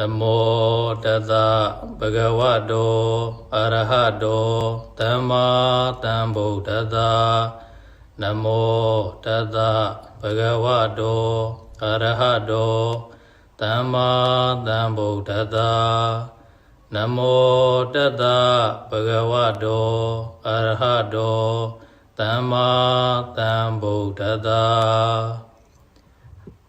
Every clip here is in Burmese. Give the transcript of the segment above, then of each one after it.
နမောတသဗုဒ္ဓဝတ္တောအရဟတောသမ္မာသမ္ဗုဒ္ဓတ္တနမောတသဗုဒ္ဓဝတ္တောအရဟတောသမ္မာသမ္ဗုဒ္ဓတ္တနမောတသဗုဒ္ဓဝတ္တောအရဟတောသမ္မာသမ္ဗုဒ္ဓတ္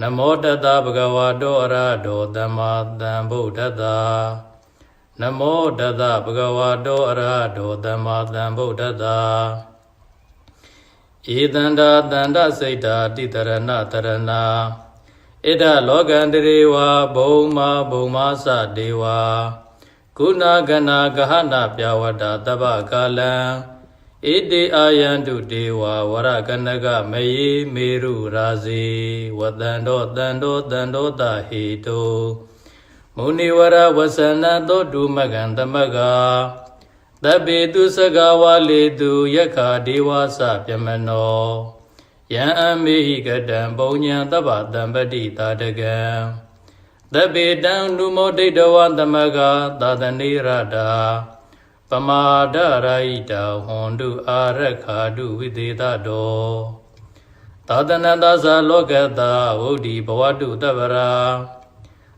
နမောတတဗုဒ္ဓဝါတောအရဟတောသမ္မာသမ္ဗုဒ္ဓတ္တနမောတတဗုဒ္ဓဝါတောအရဟတောသမ္မာသမ္ဗုဒ္ဓတ္တဧတန္တာတန္တစိတ်တာတိတရဏတရဏဣဒလောကန္တရေဝဘုံမာဘုံမာစဒေဝကုဏဂနာဂဟနာပြဝတ္တတပ္ပကာလံ ဣတိအာယန္တုဒေဝဝရကနကမယေမေရုရာဇေဝတန္တောတန္တောတန္တောတဟေတုမုနိဝရဝဆနသောတုမကံသမကသဗ္ဗေတုစကဝါလေတုယက္ခာဒေဝစပြမနောယံအမေဟိကတံပုံညာတပ္ပတံပတိတာတကံသဗ္ဗေတံနုမောဒိဋ္ဌဝသမကသာသနေရတာ ပမာဒရာဟိတဟွန်တုအာရခာတုဝိသေသတောသာသနတသလောကတာဝုဒ္ဓိဘဝတုတဗ္ဗရာ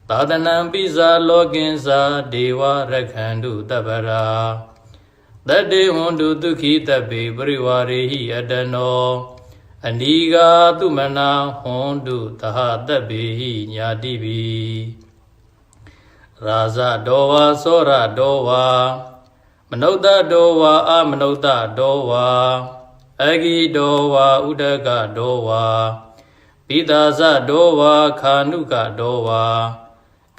သာသနံပိဇာလောကင်္စာဒေဝရခန္တုတဗ္ဗရာတတေဟွန်တုဒုခိတပေပရိဝါရေဟိအတနောအနိဂါတုမနာဟွန်တုသဟတပေဟိညာတိပိရာဇတောဝါသောရတောဝါ မနုဿတောဝါအမနုဿတောဝါအဂိတောဝါဥဒကတောဝါပိသာဇတောဝါခာနုကတောဝါ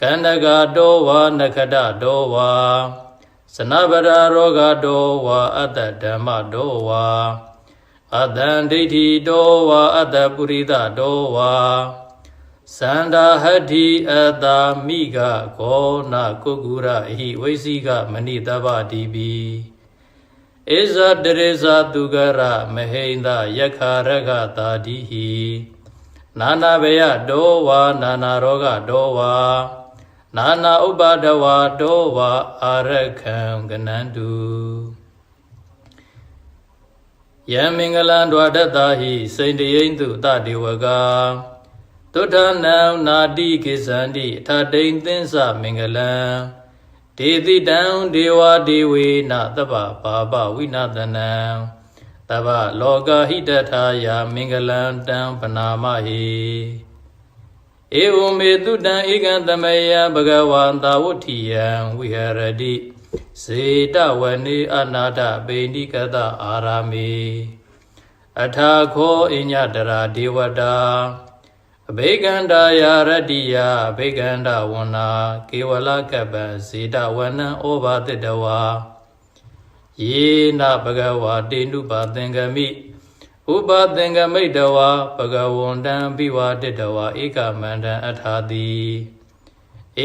ကန္တကတောဝါနခတတောဝါစနဗရာရောဂတောဝါအတ္တဓမ္မတောဝါအတ္တံဒိဋ္ဌိတောဝါအတ္တပုရိသတောဝါ သန္တာဟတ္တိအတ္တာမိကဂောနကုက္ကုရအဟိဝိသိကမဏိတဗ္ဗတိပိဣဇတရေဇသူကရမဟိန္ဒယက္ခရကတာတိဟိနာနာဘယတောဝါနာနာရောဂတောဝါနာနာဥပါဒဝါတောဝါအာရခံကနန္တုယံမင်္ဂလံဒွါဒတ္တာဟိစိန်တယိမ့်တုတတေဝကာ သုထနံနာတိကိသန္တိအထတိန်သင်းစမင်္ဂလံဒေတိတံဒေဝဒေဝေနသဗ္ဗပါပဝိနသနံတဗ္ဗလောကဟိတထာယာမင်္ဂလံတံပနာမဟိဧဝမေတုတံဧကံသမယဘဂဝန္တာဝဋ္ဌိယံဝိဟရတိစေတဝနေအနာထပိဏိကတအာရာမေအထာခောအညတရာဒေဝတာ အဘိကန္တာယာရတ္တိယအဘိကန္တဝနာကေဝလကပ္ပဇေတဝနံဩဘာတိတဝါယေနဘဂဝါတေနုပါသင်္ကမိဥပသင်္ကမိတဝါဘဂဝန္တံဘိဝါတိတဝါဧကမန္တံအထာတိ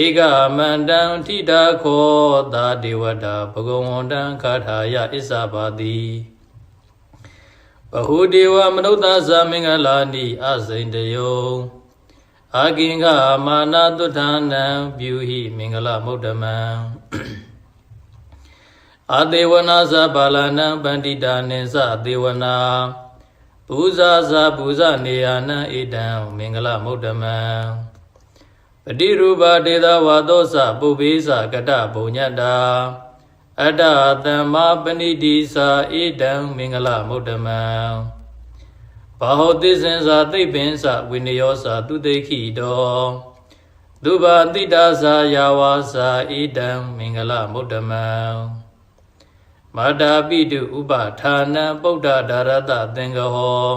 ဧကမန္တံထိတာခောသာဒေဝတာဘဂဝန္တံခါထာယဣစ္ဆပါတိ ဘဟုဒေဝမနုဿာသမင်္ဂလာနိအစိန်တယောအာကိင်္ဂမာနာတုထာနံပြုဟိမင်္ဂလမုဒ္ဓမံအသေဝနာသပါလနံပန္တိတာနိသအသေဝနာပူဇာဇာပူဇနေယနံဣဒံမင်္ဂလမုဒ္ဓမံပတိရူပဒေသဝါသောသပုဗ္ဗေသကတဘုံညတ္တာ အတ္တသမ္မာပဏိတိသာဣဒံမင်္ဂလမုဒ္ဓမံဘာဟောတိစင်္စာသိပ္ပင်္စဝိနယောစာသူတိခိတောသုဘာတိတာသာယာဝါစာဣဒံမင်္ဂလမုဒ္ဓမံမာတာပိတုဥပဌာနံပုဒ္ဒဒါရတသင်္ကဟော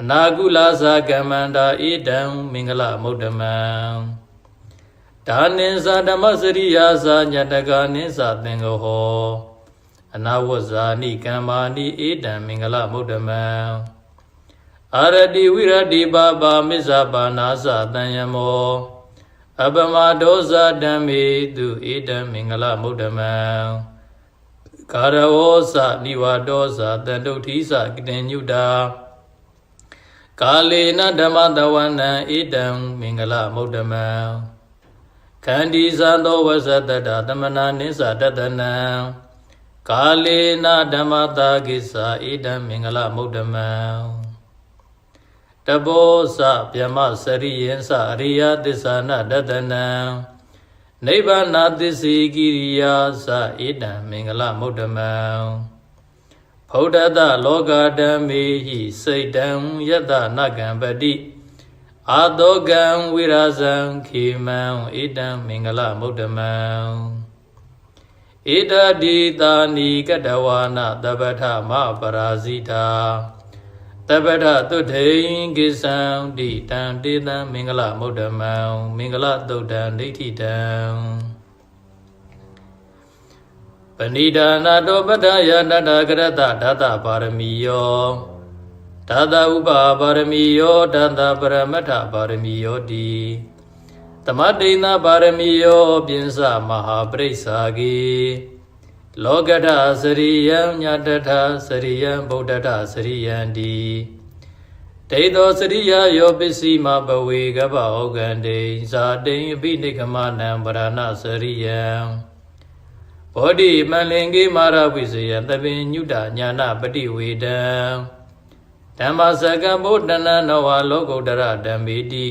အနာကုလသာကမ္မန္တာဣဒံမင်္ဂလမုဒ္ဓမံ ဒါနိသဓမ္မစရိယာသာညတကနိသသင်္ကဟောအနာဝဇာနိကမ္မာနိဧတံမင်္ဂလမုဒ္ဓမံအာရတိဝိရတိပါပါမစ္ဆပါနာသတံယမောအပမဒောဇာဓမ္မေသူဧတံမင်္ဂလမုဒ္ဓမံကာရဝောသနိဝါဒောသတန္တုဋ္ဌိသကတိညုတာကာလေနဓမ္မတဝနံဧတံမင်္ဂလမုဒ္ဓမံ ခန္ဒီဇာသောဝဇတတသမနာနိစ္စတတနံကာလေနဓမ္မတာကိစ္စဧတံမင်္ဂလမုဒ္ဓမံတဘောဇဗျမစရိယံစအရိယသစ္ဆာနတတနံနိဗ္ဗာနသစ္စေကိရိယာသဧတံမင်္ဂလမုဒ္ဓမံဖௌဒတလောကဓမ္မေဟိစိတ်တံယတနကံပတိ အာတောကံဝိရာဇံခေမံဧတံမင်္ဂလမုဒ္ဓမံဧတတိတာနိကတဝါနတပ္ပထမပရာဇိတာတပ္ပထသုထိန်ကိသံတိတံတေတံမင်္ဂလမုဒ္ဓမံမင်္ဂလသုတ်တံဒိဋ္ဌိတံပဏိဒါနာတောပတ္တယတတကရတဓာတပါရမီယော ဓာတဥပပါရမီယောဓာတပရမတ္ထပါရမီယောတိသမတိဏပါရမီယောပြင်းစမဟာပရိစ္ဆာဂေလောကထစရိယံညတထစရိယံဗုဒ္ဓထစရိယံတိဒိသောစရိယယောပစ္စည်းမဘဝေကပ္ပဩကံတေဇာတိံအပိနိကမနံဗရဏစရိယံဘောဓိမလင်ကေမာရဝိဇယံသဗ္ဗညုတညာနာပฏิဝေဒံ ဓမ္မစကံဗုဒ္ဓနာနဝလောကုတ္တရဓမ္မေတိ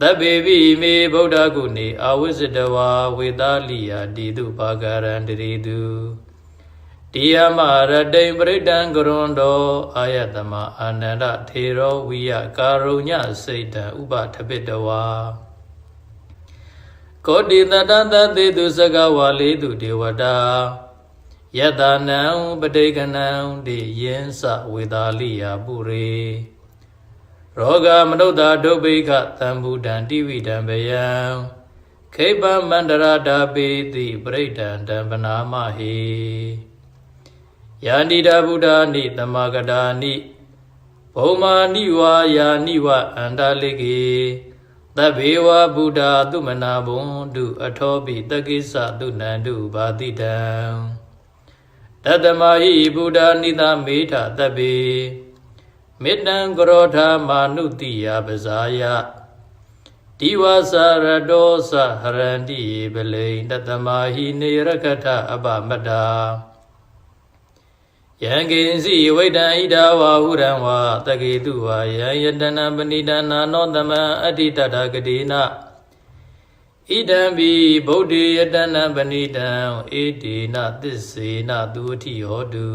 သဗ္ဗေပိမေဗုဒ္ဓကုဏေအာဝိဇ္ဇတဝါဝေသာလိယတိတုဘာဂရံတရေတုတိယမရတိံပရိဒံကရွန်တောအာယတမအာနန္ဒထေရောဝိယကာရုညစိတ်တံဥပထပိတဝါကောတိတတတသေတုစကဝါလေးတုဒေဝတာ ယတနံပဋိကနံတိယင်းစဝေသာလိယပုရေရောဂမနုဿာဒုဗိခသံဗုဒံတိဝိတံဘယံခိပမန္တရတာပေတိပရိဒံတံပနာမဟေယာနိတာဗုဒ္ဓနိတမဂတာနိဘုံမာနိဝါယာနိဝအန္တလိကေသဗ္ဗေဝဗုဒ္ဓသုမနာဘုံတုအထောပိတကိစ္စသုနန္တုဘာတိတံ တတမဟိဗုဒ္ဓနိသမေထသဗ္ဗေမေတ္တံကရောဓမာနုတိယပဇာယဒီဝသရတောသဟရန္တိပလိန်တတမဟိနေရကထအပမတ္တာယံကိဉ္စီဝိတံဣဒဝါဟုရံဝါတကေတုဝါယံယတနာပဏိဒနာနောတမံအတ္တိတတဂတိနာ ဣဒံဘိဗုဒ္ဓေယတနာပဏိတံဧတေနသစ္စေနသူအထိဟောတု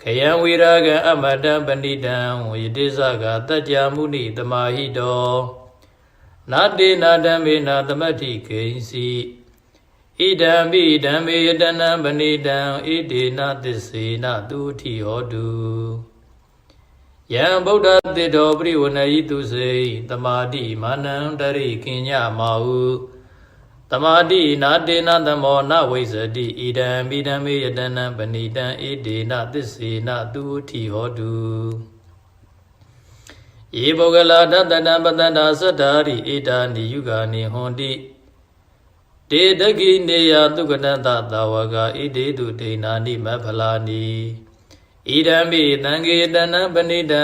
ခယံဝိရာဂံအမတံပဏိတံဝိတိသကတัจ जा မုနိတမဟိတောနာတေနာဓမ္မေနာသမတ္ထိကိဉ္စီဣဒံဘိဓမ္မေယတနာပဏိတံဣတေနသစ္စေနသူအထိဟောတု ယံဗုဒ္ဓတေတောပရိဝဏယိတုစေတမာတိမာနံတရိကိညမာဟုတမာတိနာတေနသမောနဝိဇ္ဇတိဣဒံမိဓမ္မေယတနံပဏိတံဣတေနသစ္စေနသူအထိဟောတုယေပုဂ္ဂလာတတတံပတန္တာသတ္တာရိဣဒာနိယုဂာနိဟွန်တိတေတကိနေယသုကတတသာဝကဣတေတုဒိနာနိမဖလာနိ ဣဒံမိသံဃေတနံပဏိတံ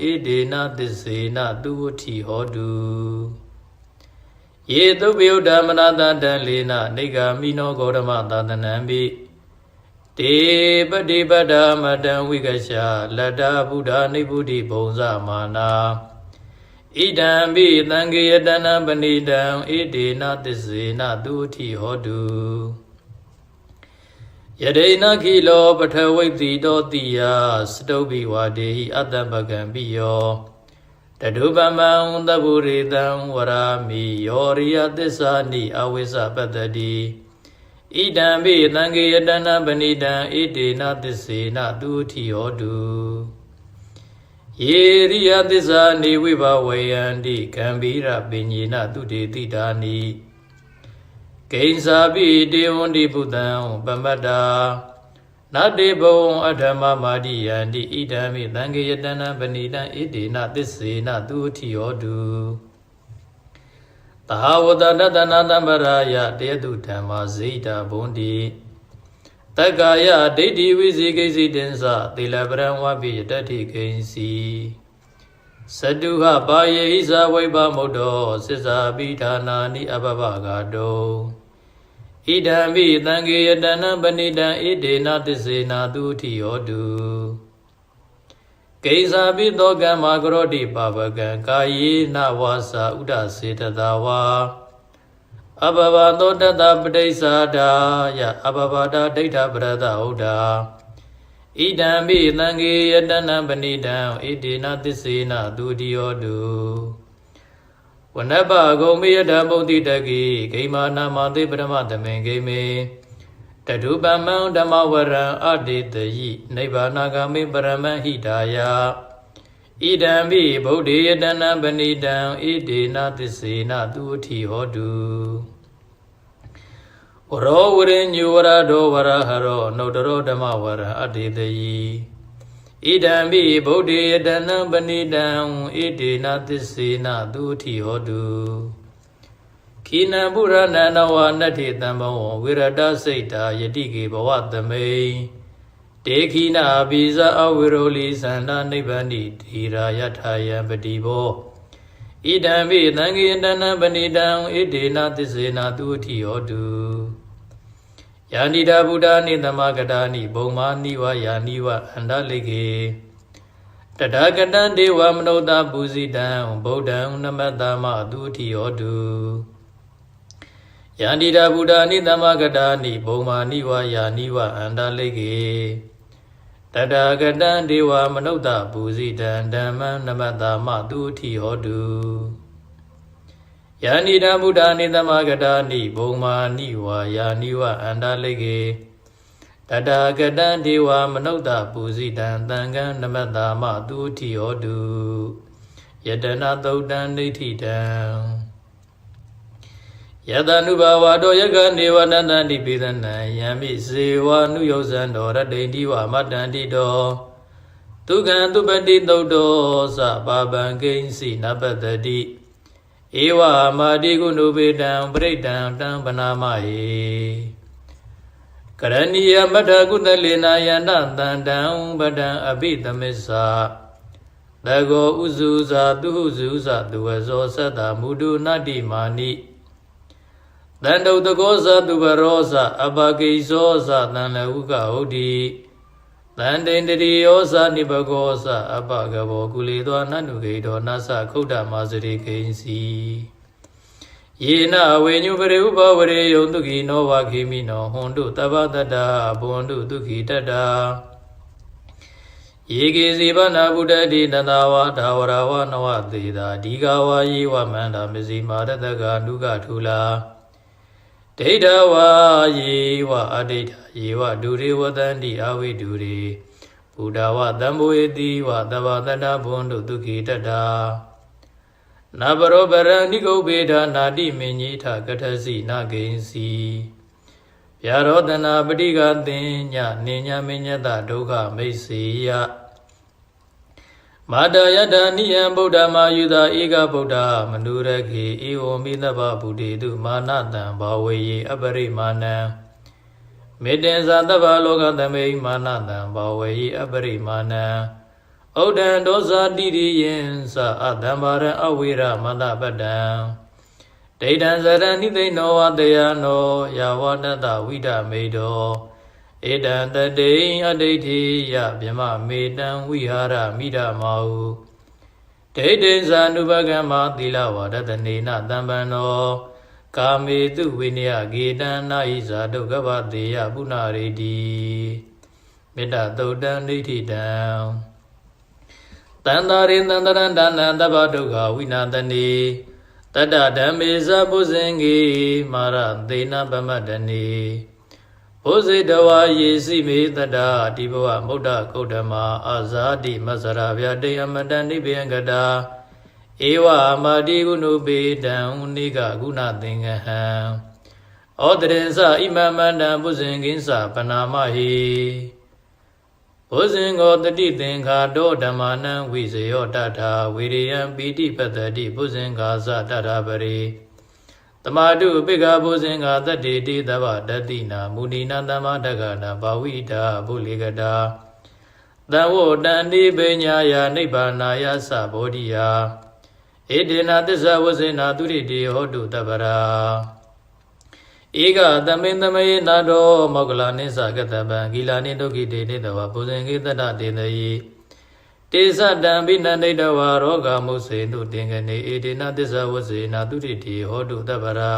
ဣဒေနသစ္စေနသူဝတိဟောတုယေသုပယုဒ္ဓမနတတံလေနနေဂာမိနောဂေါရမသာသနံပိတေပတိပတ္တမတံဝိကရှာလတ္တဗုဒ္ဓနိဗ္ဗုတိဘုံဇမာနာဣဒံပိသံဃေယတနံပဏိတံဣဒေနသစ္စေနသူဝတိဟောတု ယဒိနခိလောပထဝိတိတောတိယစတုဘိဝါဒေဟိအတ္တပကံပိယောတဒုပမံသဗ္ဗုရိတံဝရာမိယောရိယသစ္စာနိအဝိဇ္ဇပတ္တတိဣဒံပိသံဃေယတနာပဏိတံဣတေနသစ္စေနသူတိဟောတုယေရိယသစ္စာနေဝိဘဝေယန္တိကံဗီရပညေနသူတေတိတာနိ ဂိဉ္စာပိတေဝန္တိဘုဒ္ဓံပမတ္တာနတေဘဝံအထမမာတိယန္တိဣဒံမိသံဃေယတနာပဏိတံဣတေနသစ္စေနသူအထိယောတုသဟဝတတတနာတံပရာယတေတုဓမ္မာဇိတာဘုံတိတက္ကာယဒိဋ္ဌိဝိဇိကိစီတင်္စသီလပရံဝပိယတတ္ထိကိဉ္စီ စတုဟပါယေဟိဇဝိဘမုဒ္ဒောသစ္စာပိဌာနာနိအပပဂါတောဣဒံမိသံဃေယတနံပဏိတံဣဒေနသစ္စေနာသူတိယောတုကိစ္စာပိသောကမ္မာကရောတိပါပကံကာယေနဝါစာဥဒစေတသာဝါအဘဘသောတတပဋိစ္ဆာဒာယအဘဘတာဒိဋ္ဌပရဒဟုတ်တာ ဣဒံမိသံဃေယတနံပဏိတံဣဒေနသစ္စေနသူတိယောတုဝနပဂုံမေယတဗုဒ္ဓိတကိဂိမာနာမသေပရမသမေဂိမေတတုပမံဓမ္မဝရံအတေတယိနိဗ္ဗာနာဂမေပရမဟိတာယဣဒံမိဗုဒ္ဓေယတနံပဏိတံဣဒေနသစ္စေနသူအထိဟောတု ဝရောဝရိညုဝရဒောဝရဟရောနုတရောဓမ္မဝရံအတေတယိဣဒံမိဗုဒ္ဓေယတနံပဏိတံဣဒေနသစ္စေနသူအထိဟောတုခိနံပုရဏနဝနတ္ထိတံဘောဝိရတစိတ်တာယတိကေဘဝသမိန်တေခိနာဘိဇအဝိရောလိသန္တာနိဗ္ဗာနိတိရာယထာယံပတိဘောဣဒံမိသံဃေတနံပဏိတံဣဒေနသစ္စေနာသူအထိဟောတု ယာနိတာဗုဒ္ဓနိသမဂတာနိဘုံမာနိဝယာနိဝအန္တလိကေတထာဂတံဒေဝမနုဿပူဇိတံဗုဒ္ဓံနမတ္တမသူအထိဟောတုယန္တိတာဗုဒ္ဓနိသမဂတာနိဘုံမာနိဝယာနိဝအန္တလိကေတတဂတံဒေဝမနုဿပူဇိတံဓမ္မံနမတ္တမသူအထိဟောတု ယန္တိတာဗုဒ္ဓနိသမဂတာနိဘုံမာနိဝယာနိဝအန္တလိကေတတဂတံဒေဝမနုဿပူဇိတံသံဃံနမတ္တမသူအထိဟောတုယတနာသုတ်တံဒိဋ္ဌိတံယတနုဘာဝတောယကနေဝနန္တန္တိပိသနံယံမိစေဝနုယောဇံတော်ရတိန်တိဝမတ္တန္တိတောဒုက္ခံသူပတိသုတ်တောသဘာဗံကိဉ္စီနပတ္တိ ဧဝမာတိကုဏုပေတံပရိဒံတံပနာမဟေကရဏီယမထကုသလေနာယန္တတန္တံပဒံအဘိသမစ္ဆာတကောဥစုဇာသူဟုစုဇာသူဝဇောသတ္တမုဒုနတ္တိမာနိတန္တုတကောဇသူဘရောဇအပကိဇောဇတန်လဟုကဟုတ်တိ တန်တိန်တတိယောဇနိဘဂောဇအပကဘောကုလေသောနန္နုဂေတောနသခုဒ္ဓမာစရိကိဉ္စီယေနဝေညုပရိဥပဝရေယုံတုခိနောဝခိမိနောဟွန်တုတပ္ပတတ္တာဘွန်တုဒုခိတတ္တာယေကေစီဗနာဗုဒ္ဓတိတတဝါဒါဝရဝနဝသေတာဒီဃဝါယေဝမန္တာမစီမာရတကနုကထူလာ ဒိဋ္ဌဝါယေဝအဒိဋ္ဌယေဝဒုရေဝတန္တိအဝိဒုရေဘုဒ္ဓဝတံဘောေတိဝသဗ္ဗတတ္တဘွန်တုဒုခိတတ္တာနဘရောပရဏိကုဗေဒနာတိမင်းကြီးထကထစီနာဂိဉ္စီဗျာရောတနာပဋိကသင်ညနေညမညတဒုက္ခမိတ်စေယ မာတယတနိယံဗုဒ္ဓမာယုသာဧကဗုဒ္ဓမနုရခေဧဝံမိသဗ္ဗဗုဒ္ဓေတုမာနတံဘာဝေယေအပရိမာဏံမေတ္တင်္ဇာတဗ္ဗလောကသမိမာနတံဘာဝေယေအပရိမာဏံဩဒံဒောဇာတိရိယံသအတံဘာရအဝိရမတပတံဒိဋ္ဌံဇရဏိသိနောဝတယနောယာဝတတဝိဒမေတော ဧတံတတိအဋိဋ္ဌိယမြမမေတံဝိဟာရမိဒမောဒိဋ္ဌိဇာနုပကမ္မသီလဝါဒတနေနတံပန္နောကာမေတုဝိနယဂေတံနာဣဇာဒုက္ခဗတေယပုဏ္ဏရေတိမေတ္တသုတ်တံဒိဋ္ဌိတံတန္တာရိတန္တရံဒါနံတဗ္ဗဒုက္ခဝိနာတနေတတ္တဓမ္မေဇပုဇင်္ဂေမာရသေနပမတ္တနေ ဘုဇေတဝါယေစီမေတတ္တာဒီဘဝမုဒ္ဒကုဋ္ဌမအာဇာတိမဆရာဗျာတေယမတန်နိဗ္ဗယံကတာဧဝမာတိကုဏုပေတံနိကကုဏသင်္ကဟံဩတရင်စဣမမန္တံပုဇင်ကိဉ္စပနာမဟိဘုဇင်ကိုတတိသင်္ခါတောဓမ္မနံဝိဇယောတထာဝိရိယံပိတိပတ္တိဘုဇင်္ဂါဇတထာပရိ တမတုပိက္ခဘုဇင်္ဂါတတ္တိတိသဗ္ဗတတိနာမုဏိနာသမ္မာတက္ကနာဘာဝိတာဘုလိကတာသံဝတန္တိပညာယာနိဗ္ဗာနာယသဘောဓိယာဧတေနသစ္စာဝဇေနာသူရိတိဟောတုတပ္ပရာဧကသမိန်သမေနာတောမောကလနိစ္စကတပံဂီလာနိဒုက္ခိတေနေတဝဘုဇင်ကိတတတေနယိ တေသတံဘိနန္ဒိတဝါရောဂမုစေတုတင်ကနေဧတေနသစ္စာဝဇေနာသူရိတိဟောတုတပ္ပရာ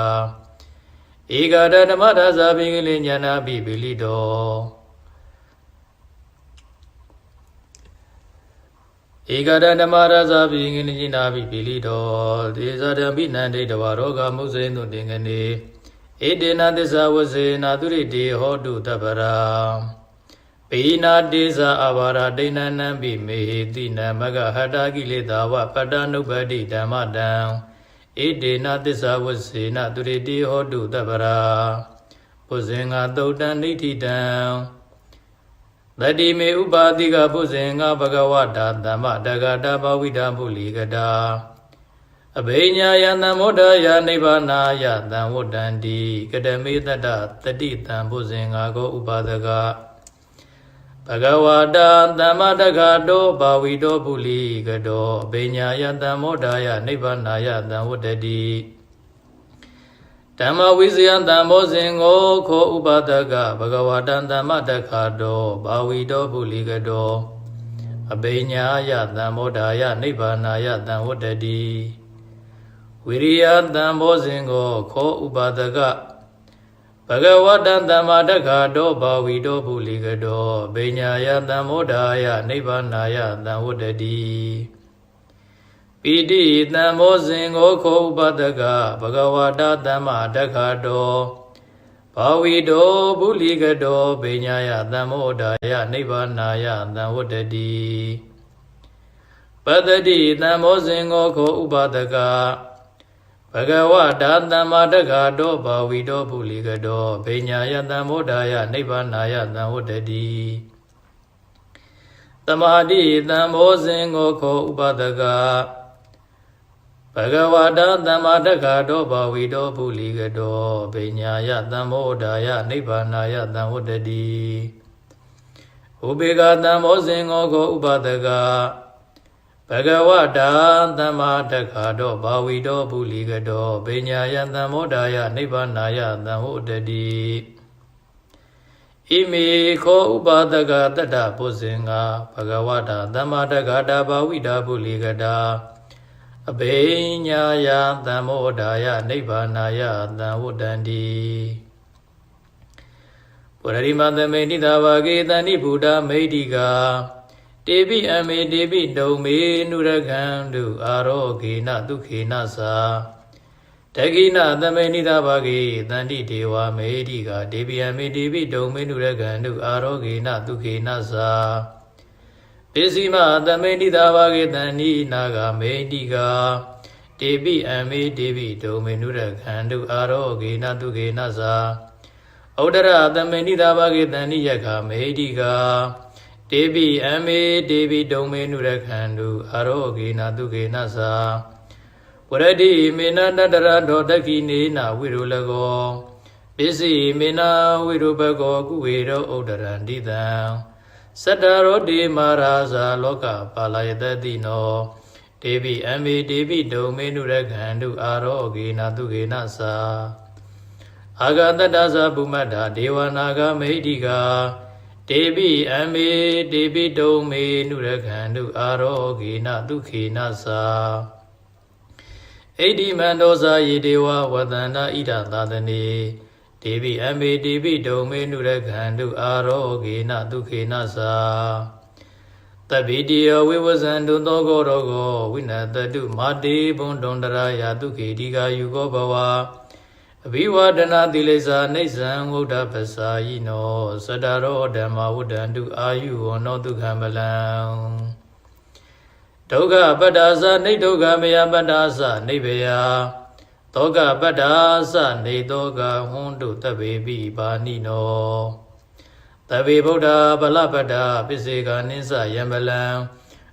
ဧကတဓမ္မဒါဇာဘိင်္ဂလိညာနာပိပိလိတောဧကတဓမ္မရာဇာဘိင်္ဂလိညာနာပိပိလိတောတေဇာတံဘိနန္ဒိတဝါရောဂမုစေတုတင်ကနေဧတေနသစ္စာဝဇေနာသူရိတိဟောတုတပ္ပရာ ပိနာတေဇာအဘာရာဒိဏနံပိမေဟိတိနမဂဟတာကိလေသာဝပတ္တနုပ္ပတိဓမ္မတံဧတေနသစ္စာဝဇေနာသူရိတိဟောတုတပ္ပရာပုဇင်္ဂသုတ်တံဒိဋ္ဌိတံတတိမေဥပါတိကပုဇင်္ဂဘဂဝတာသမ္မတဂတာဘဝိတာပုလိကတာအဘိညာယသံမောဒယာနိဗ္ဗာနာယသံဝတ္တန္တိကတမေတ္တတတိတံဘုဇင်္ဂါကိုဥပါဒက ဘဂဝတာသမ္မတဂတောဘာဝိတောပုလိကတောအဘိညာယသံမောဒယာနိဗ္ဗာနာယသံဝတ္တတိဓမ္မဝိဇယသံဘောဇင်ကိုခောဥပါဒကဘဂဝတံသမ္မတခါတောဘာဝိတောပုလိကတောအဘိညာယသံမောဒာယနိဗ္ဗာနာယသံဝတ္တတိဝိရိယသံဘောဇင်ကိုခောဥပါဒက ဘဂဝတံသမ္မာတခါတောဘာဝိတောပုလိကတောအဘိညာယသံမောဒာယနိဗ္ဗာနာယသံဝတ္တတိပိတိတံမောဇင်ကိုခောဥပဒကဘဂဝတာတမ္မာတက္ခတောဘာဝီတောဗုလိကတောပညာယသံမောဒာယနိဗ္ဗာနာယသံဝတ္တတိပတ္တိတံမောဇင်ကိုခောဥပဒက ဘဂဝတာတမ္မာတက္ခတောဘာဝီတောဗုလိကတောပညာယသံမောဒာယနိဗ္ဗာနာယသံဝတ္တတိသမာတိတံမောဇင်ကိုခောဥပဒကဘဂဝတာသမ္မာတက္ခတောဘာဝီတောပုလိကတောဗိညာယသံမောဒာယနိဗ္ဗာနာယသံဝတ္တတိဥပေကသံမောဇင်ငောကိုဥပဒက ဘဂဝတာသမ္မာတက္ခတောဘာဝီတောပုလိကတောဗိညာယသံမောဒာယနိဗ္ဗာနာယသံဝတ္တတိဣမေခောဥပါဒကတတ္တပုဇင်္ဂဘဂဝတာသမ္မာတက္ခတာဘာဝိတာပုလိကတာအဘိညာယသံမောဒာယနိဗ္ဗာနာယသံဝတ္တန္တိပုရရိမသမေနိသာဝကေတဏိဗုဒ္ဓမိတိကာ တေပိအမေတေပိဒုံမေနုရကံတုအာရောဂေနဒုခေနသာတကိနသမေနိသာဝကေတန္တိဒေဝမေတိကာတေပိအမေတေပိဒုံမေနုရကံတုအာရောဂေနဒုခေနသာပစ္စည်းမသမိတိသာဘာကေတန်ဤနာဂမေတိကာတေပိအမေတေပိဒုံမေနုရခန္တုအာရောဂေနတုကေနသာဩဒရသမိတိသာဘာကေတန်ဤယခမေတိကာ တေပိအမေတေပိဒုံမေနုရခန္တုအာရောဂေနတုကေနသာဝရတိမေနတတရဒောတခိနေနာဝိရုလကောပစ္စည်းမေနဝိရုပကောကုဝေရောဩဒရန္တိတံစတ္တရောတိမာရာဇာလောကပါလာယတတိနောဒေဝိအမေဒေဝိဒုံမေနုရခန္တုအာရောဂေနတုဂေနသာအာဂတတ္တသဗုမတ္တာဒေဝနာဂမေတိကာ ဒေဝိအမေဒေဝိဒုံမေနုရခန္တုအာရောဂေနတုခေနသာဣတိမန္တောဇာယေဒေဝဝတန္တာဣဒသာသနေဒေဝိအမေဒေဝိဒုံမေနုရခန္တုအာရောဂေနဒုခေနသာတပိတိယဝိဝဇန္တုသောကောရောကောဝိနတတုမာတေဘုံတုံတရာယဒုခေတိကာယုကောဘဝ အအဘိဝဒနာတိလိစာနေဇံဝုဒ္ဓပစာယိနောသတ္တရောဓမ္မဝုဒ္ဒန္တုအာယုဝနောဒုက္ခမလံဒုက္ခပတ္တာသနေဒုက္ခမယပတ္တာသနေဘယသောကပတ္တာသနေသောကဟွန်းတုတဗေပိပါဏိနောတဗေဗုဒ္ဓဗလပတ္တာပစ္စေကနိစ္စယံပလံ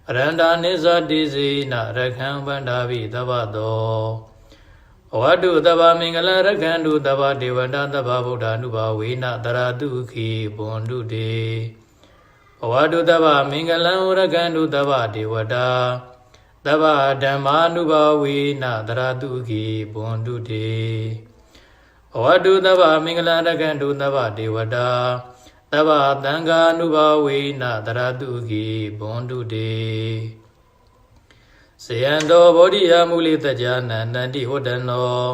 အရန္တာနိစ္စတိစေနရခံဗန္ဒာဘိသဗ္ဗတော ဝတ္တုတဗ္ဗမင်္ဂလရခန္တုတဗ္ဗဒေဝတာတဗ္ဗဗုဒ္ဓ ानु ဘာဝေနတရတုခိဘွန်တုတေဘဝတုတဗ္ဗမင်္ဂလံရခန္တုတဗ္ဗဒေဝတာတဗ္ဗဓမ္မာနုဘာဝေနတရတုခိဘွန်တုတေဘဝတုတဗ္ဗမင်္ဂလရခန္တုတဗ္ဗဒေဝတာတဗ္ဗသံဃာနုဘာဝေနတရတုခိဘွန်တုတေ ဇယံတော်ဗောဓိယမူလိတကြနန္တတိဟောတံနော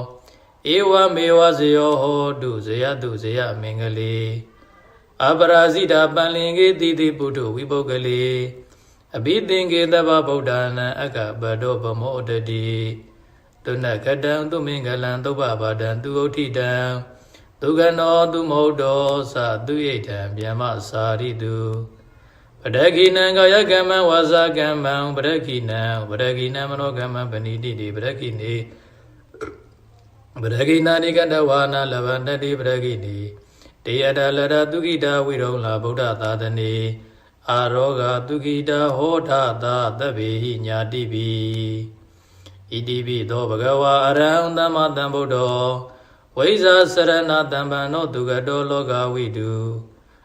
ဧဝမေဝဇယောဟောတုဇယတုဇယမင်္ဂလေအပရာဇိတာပန္လင်ကေတိတိပုထုဝိပုဂ္ဂလေအဘိသင်္ကေတဗ္ဗဗုဒ္ဓနာအက္ကပတောဗမောတတိတုဏကတံသူမင်္ဂလံသုဗ္ဗဘာဒံသူဥဋ္ဌိတံဒုက္ခနောသူမဟုတ်တောသသူဣဋ္ဌံဗျမစာရိတု ပဒကိနံကာယကမ္မဝါစာကမ္မံပဒကိနံပဒကိနံမနောကမ္မပဏိတိတိပဒကိနေပဒကိနာနိကတဝါနာလဗန္တတိပဒကိနေတေယတလရတုကိတာဝိရုံလာဗုဒ္ဓသာသနေအာရောဂတုကိတာဟောထသာသဗ္ဗေဟိညာတိပိဣတိပိသောဘဂဝါအရဟံသမ္မာသမ္ဗုဒ္ဓောဝိဇာစရဏတမ္ပံနောသူကတောလောကဝိတု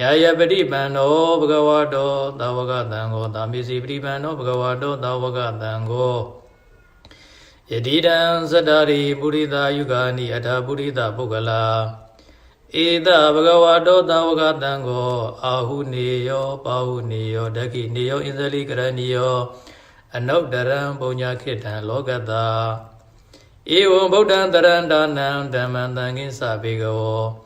ယာယပတိပံနောဘဂဝတောသဝကတံကိုသာမေစီပတိပံနောဘဂဝတောသဝကတံကိုယတိတံသတ္တရိပုရိသယုဂာနိအထာပုရိသပုဂ္ဂလာဧတဘဂဝတောသဝကတံကိုအာဟုနေယောပါဟုနေယောဒကိနေယောဣန္ဒလိကရဏီယောအနုတ္တရံပုညခိတံလောကတာဧဝံဗုဒ္ဓံတရံဒါနံဓမ္မံသံဃိသဘေကဝော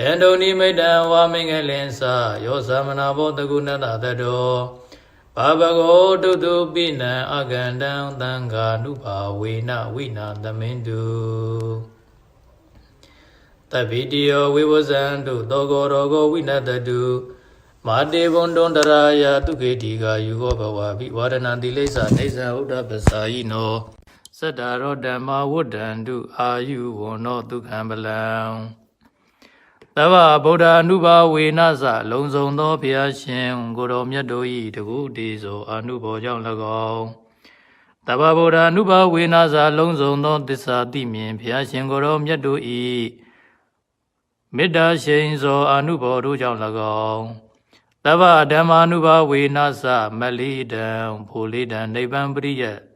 ယန္တုန်ိမိတ္တံဝါမင်္ဂလင်္စယောသမနာဘောတကုဏတတတောဘာဘဂောတုတုပိနံအကန္တံသံဃာနုဘာဝေနဝိနာသမင်တုတဗ္ဗိတိယောဝိဝဇံတုသောကောရောဂောဝိနတတုမာတေဘွန်တွန်တရာယတုခေတိကာယူဟောဘဝပိဝရဏတိလိစ္ဆာနေဇံဥဒ္ဒပစာယိနောသတ္တရောဓမ္မဝုဒ္ဒန္တုအာယုဝနောဒုက္ခံပလံ သဗ္ဗဗုဒ္ဓ ानु ဘာဝေနသလုံစုံသောဘုရားရှင်ကိုတော်မြတ်တို့၏တကုတေသောအနုဘောကြောင့်၎င်းသဗ္ဗဗုဒ္ဓ ानु ဘာဝေနသလုံစုံသောသစ္စာသိမြင်ဘုရားရှင်ကိုတော်မြတ်တို့၏မေတ္တာရှိန်သောအနုဘောတို့ကြောင့်၎င်းသဗ္ဗဓမ္မာနုဘာဝေနသမလိတံဘူလိတံနိဗ္ဗံပရိယတ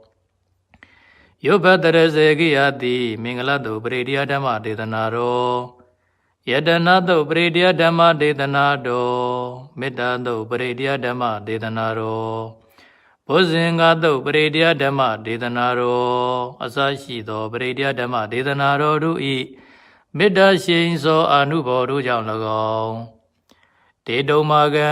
ယုဘတရစေကိယတိမင်္ဂလာတုပရိတရားဓမ္မဒေသနာတော်ယတနာတုပရိတရားဓမ္မဒေသနာတော်မေတ္တာတုပရိတရားဓမ္မဒေသနာတော်ဘုဇင်္ဂတုပရိတရားဓမ္မဒေသနာတော်အစရှိသောပရိတရားဓမ္မဒေသနာတော်တို့ဤမေတ္တာရှိန်သောအာနုဘော်တို့ကြောင့်၎င်းတေတုံမာကံ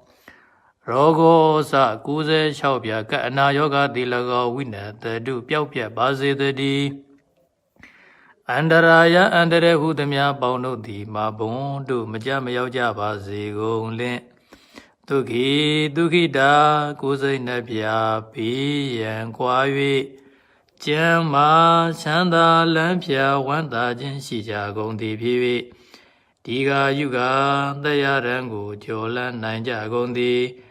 ရောဂောစ96ပြကအနာယောဂတိလကောဝိနတတုပျောက်ပြက်ပါစေတည်းအန္တရာယအန္တရဟုသမျှပေါင်းတို့သည်မဘုံတို့မကြမရောက်ကြပါစေကုန်လင့်ဒုက္ခိဒုက္ခိတာကိုယ်စိတ်နှပြဘေးရန်ကွာ၍ကျမ်းမာချမ်းသာလမ်းဖြာဝမ်းသာခြင်းရှိကြကုန်သည်ဖြစ်၍ဒီဃာယုဂတရားရန်ကိုကျော်လန်းနိုင်ကြကုန်သည်ဘ